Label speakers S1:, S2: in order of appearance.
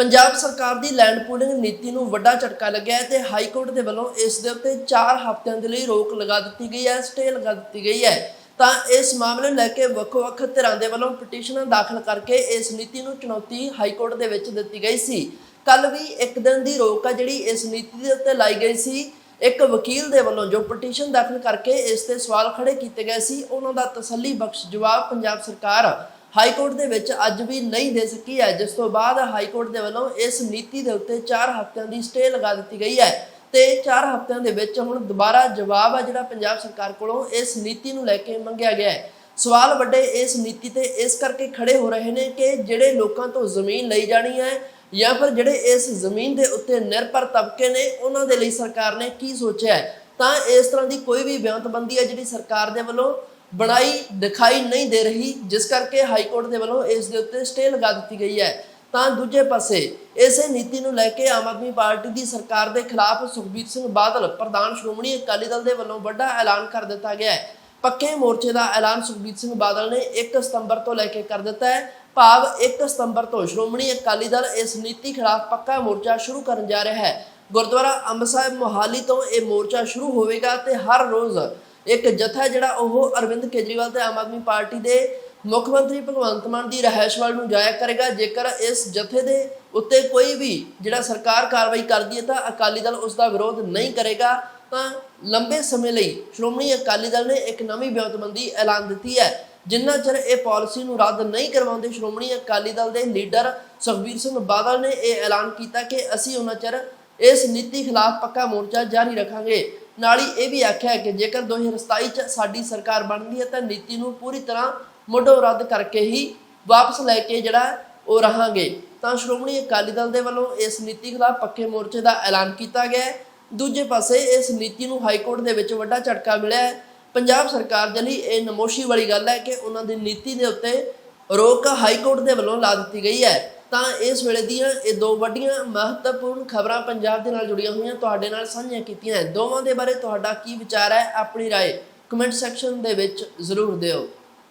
S1: ਪੰਜਾਬ ਸਰਕਾਰ ਦੀ land pooling ਨੀਤੀ ਨੂੰ ਵੱਡਾ ਝਟਕਾ ਲੱਗਿਆ ਹੈ ਤੇ ਹਾਈ ਕੋਰਟ ਦੇ ਵੱਲੋਂ ਇਸ ਦੇ ਉੱਤੇ 4 ਹਫ਼ਤਿਆਂ ਦੇ ਲਈ ਰੋਕ ਲਗਾ ਦਿੱਤੀ ਗਈ ਹੈ, ਸਟੇ ਲਗਾ ਦਿੱਤੀ ਗਈ ਹੈ। ਤਾਂ ਇਸ ਮਾਮਲੇ ਨੂੰ ਲੈ ਕੇ ਵੱਖ-ਵੱਖ ਧਿਰਾਂ ਦੇ ਵੱਲੋਂ ਪਟੀਸ਼ਨਾਂ ਦਾਖਲ ਕਰਕੇ ਇਸ ਨੀਤੀ ਨੂੰ ਚੁਣੌਤੀ ਹਾਈ ਕੋਰਟ ਦੇ ਵਿੱਚ ਦਿੱਤੀ ਗਈ ਸੀ। ਕੱਲ ਵੀ ਇੱਕ ਦਿਨ ਦੀ ਰੋਕ ਆ ਜਿਹੜੀ ਇਸ ਨੀਤੀ ਦੇ ਉੱਤੇ ਲਾਈ ਗਈ ਸੀ। ਇੱਕ ਵਕੀਲ ਦੇ ਵੱਲੋਂ ਜੋ ਪਟੀਸ਼ਨ ਦਾਖਲ ਕਰਕੇ ਇਸ ਤੇ ਸਵਾਲ ਖੜੇ ਕੀਤੇ ਗਏ ਸੀ, ਉਹਨਾਂ ਦਾ ਤਸੱਲੀ ਬਖਸ਼ ਜਵਾਬ ਪੰਜਾਬ ਸਰਕਾਰ ਹਾਈ ਕੋਰਟ ਦੇ ਵਿੱਚ ਅੱਜ ਵੀ ਨਹੀਂ ਦੇ ਸਕੀ ਹੈ, ਜਿਸ ਤੋਂ ਬਾਅਦ ਹਾਈ ਕੋਰਟ ਦੇ ਵੱਲੋਂ ਇਸ ਨੀਤੀ ਦੇ ਉੱਤੇ 4 ਹਫ਼ਤਿਆਂ ਦੀ ਸਟੇ ਲਗਾ ਦਿੱਤੀ ਗਈ ਹੈ। ਤੇ 4 ਹਫ਼ਤਿਆਂ ਦੇ ਵਿੱਚ ਹੁਣ ਦੁਬਾਰਾ ਜਵਾਬ ਆ ਜਿਹੜਾ ਪੰਜਾਬ ਸਰਕਾਰ ਕੋਲੋਂ ਇਸ ਨੀਤੀ ਨੂੰ ਲੈ ਕੇ ਮੰਗਿਆ ਗਿਆ ਹੈ। ਸਵਾਲ ਵੱਡੇ ਇਸ ਨੀਤੀ ਤੇ ਇਸ ਕਰਕੇ ਖੜੇ ਹੋ ਰਹੇ ਨੇ ਕਿ ਜਿਹੜੇ ਲੋਕਾਂ ਤੋਂ ਜ਼ਮੀਨ ਲਈ ਜਾਣੀ ਹੈ ਜਾਂ ਫਿਰ ਜਿਹੜੇ ਇਸ ਜ਼ਮੀਨ ਦੇ ਉੱਤੇ ਨਿਰਭਰ ਤਬਕੇ ਨੇ, ਉਹਨਾਂ ਦੇ ਲਈ ਸਰਕਾਰ ਨੇ ਕੀ ਸੋਚਿਆ ਹੈ? ਤਾਂ ਇਸ ਤਰ੍ਹਾਂ ਦੀ ਕੋਈ ਵੀ ਬਿਆਨਤਬੰਦੀ ਹੈ ਜਿਹੜੀ ਸਰਕਾਰ ਦੇ ਵੱਲੋਂ ਬਣਾਈ, ਦਿਖਾਈ ਨਹੀਂ ਦੇ ਰਹੀ, ਜਿਸ ਕਰਕੇ ਹਾਈ ਕੋਰਟ ਦੇ ਵੱਲੋਂ ਇਸ ਦੇ ਉੱਤੇ ਸਟੇ ਲਗਾ ਦਿੱਤੀ ਗਈ ਹੈ। ਤਾਂ ਦੂਜੇ ਪਾਸੇ, ਇਸੇ ਨੀਤੀ ਨੂੰ ਲੈ ਕੇ ਆਮ ਆਦਮੀ ਪਾਰਟੀ ਦੀ ਸਰਕਾਰ ਦੇ ਖਿਲਾਫ ਸੁਖਬੀਰ ਸਿੰਘ ਬਾਦਲ, ਪ੍ਰਧਾਨ ਸ਼੍ਰੋਮਣੀ ਅਕਾਲੀ ਦਲ ਦੇ ਵੱਲੋਂ ਵੱਡਾ ਐਲਾਨ ਕਰ ਦਿੱਤਾ ਗਿਆ ਹੈ। ਪੱਕੇ ਮੋਰਚੇ ਦਾ ਐਲਾਨ ਸੁਖਬੀਰ ਸਿੰਘ ਬਾਦਲ ਨੇ 1 ਸਤੰਬਰ ਤੋਂ ਲੈ ਕੇ ਕਰ ਦਿੱਤਾ ਹੈ। ਭਾਵ 1 ਸਤੰਬਰ ਤੋਂ ਸ਼੍ਰੋਮਣੀ ਅਕਾਲੀ ਦਲ ਇਸ ਨੀਤੀ ਖਿਲਾਫ ਪੱਕਾ ਮੋਰਚਾ ਸ਼ੁਰੂ ਕਰਨ ਜਾ ਰਿਹਾ ਹੈ। ਗੁਰਦੁਆਰਾ ਅੰਬ ਸਾਹਿਬ ਮੋਹਾਲੀ ਤੋਂ ਇਹ ਮੋਰਚਾ ਸ਼ੁਰੂ ਹੋਵੇਗਾ ਤੇ ਹਰ ਰੋਜ਼ ਇੱਕ ਜਥਾ ਜਿਹੜਾ ਉਹ ਅਰਵਿੰਦ ਕੇਜਰੀਵਾਲ ਤੇ ਆਮ ਆਦਮੀ ਪਾਰਟੀ ਦੇ ਮੁੱਖ ਮੰਤਰੀ ਭਗਵੰਤ ਮਾਨ ਦੀ ਰਹਿائش ਵੱਲ ਨੂੰ ਜਾਇਆ ਕਰੇਗਾ। ਜੇਕਰ ਇਸ ਜਥੇ ਦੇ ਉੱਤੇ ਕੋਈ ਵੀ ਜਿਹੜਾ ਸਰਕਾਰ ਕਾਰਵਾਈ ਕਰਦੀ ਹੈ ਤਾਂ ਅਕਾਲੀ ਦਲ ਉਸ ਦਾ ਵਿਰੋਧ ਨਹੀਂ ਕਰੇਗਾ। ਤਾਂ ਲੰਬੇ ਸਮੇਂ ਲਈ ਸ਼੍ਰੋਮਣੀ ਅਕਾਲੀ ਦਲ ਨੇ ਇੱਕ ਨਵੀਂ ਵਿਉਂਤਬੰਦੀ ਐਲਾਨ ਦਿੱਤੀ ਹੈ। ਜਿੰਨਾ ਚਿਰ ਇਹ ਪਾਲਿਸੀ ਨੂੰ ਰੱਦ ਨਹੀਂ ਕਰਵਾਉਂਦੇ ਸ਼੍ਰੋਮਣੀ ਅਕਾਲੀ ਦਲ ਦੇ ਲੀਡਰ ਸੁਖਬੀਰ ਸਿੰਘ ਬਾਦਲ ਨੇ ਇਹ ਐਲਾਨ ਕੀਤਾ ਕਿ ਅਸੀਂ ਉਹਨਾਂ ਚਿਰ ਇਸ ਨੀਤੀ ਖਿਲਾਫ ਪੱਕਾ ਮੋਰਚਾ ਜਾਰੀ ਰੱਖਾਂਗੇ। ਨਾਲ ਹੀ ਇਹ ਵੀ ਆਖਿਆ ਹੈ ਕਿ ਜੇਕਰ 2027 ਚ ਸਾਡੀ ਸਰਕਾਰ ਬਣਦੀ ਹੈ, ਤਾਂ ਨੀਤੀ ਨੂੰ ਪੂਰੀ ਤਰ੍ਹਾਂ ਮੁੱਢੋਂ ਰੱਦ ਕਰਕੇ ਹੀ ਵਾਪਸ ਲੈ ਕੇ ਜਿਹੜਾ ਉਹ ਰਹਾਂਗੇ। ਤਾਂ ਸ਼੍ਰੋਮਣੀ ਅਕਾਲੀ ਦਲ ਦੇ ਵੱਲੋਂ ਇਸ ਨੀਤੀ ਖਿਲਾਫ ਪੱਕੇ ਮੋਰਚੇ ਦਾ ਐਲਾਨ ਕੀਤਾ ਗਿਆ ਹੈ। ਦੂਜੇ ਪਾਸੇ ਇਸ ਨੀਤੀ ਨੂੰ ਹਾਈ ਕੋਰਟ ਦੇ ਵਿੱਚ ਵੱਡਾ ਝਟਕਾ ਮਿਲਿਆ ਹੈ। ਪੰਜਾਬ ਸਰਕਾਰ ਦੇ ਲਈ ਇਹ ਨਮੋਸ਼ੀ ਵਾਲੀ ਗੱਲ ਹੈ ਕਿ ਉਹਨਾਂ ਦੀ ਨੀਤੀ ਦੇ ਉੱਤੇ ਰੋਕ ਹਾਈ ਕੋਰਟ ਦੇ ਵੱਲੋਂ ਲਾ ਦਿੱਤੀ ਗਈ ਹੈ। ਤਾਂ ਇਸ ਵੇਲੇ ਦੀਆਂ ਇਹ ਦੋ ਵੱਡੀਆਂ ਮਹੱਤਵਪੂਰਨ ਖਬਰਾਂ ਪੰਜਾਬ ਦੇ ਨਾਲ ਜੁੜੀਆਂ ਹੋਈਆਂ ਤੁਹਾਡੇ ਨਾਲ ਸਾਂਝੀਆਂ ਕੀਤੀਆਂ ਹੈ। ਦੋਵਾਂ ਦੇ ਬਾਰੇ ਤੁਹਾਡਾ ਕੀ ਵਿਚਾਰ ਹੈ ਆਪਣੀ رائے ਕਮੈਂਟ ਸੈਕਸ਼ਨ ਦੇ ਵਿੱਚ ਜ਼ਰੂਰ ਦਿਓ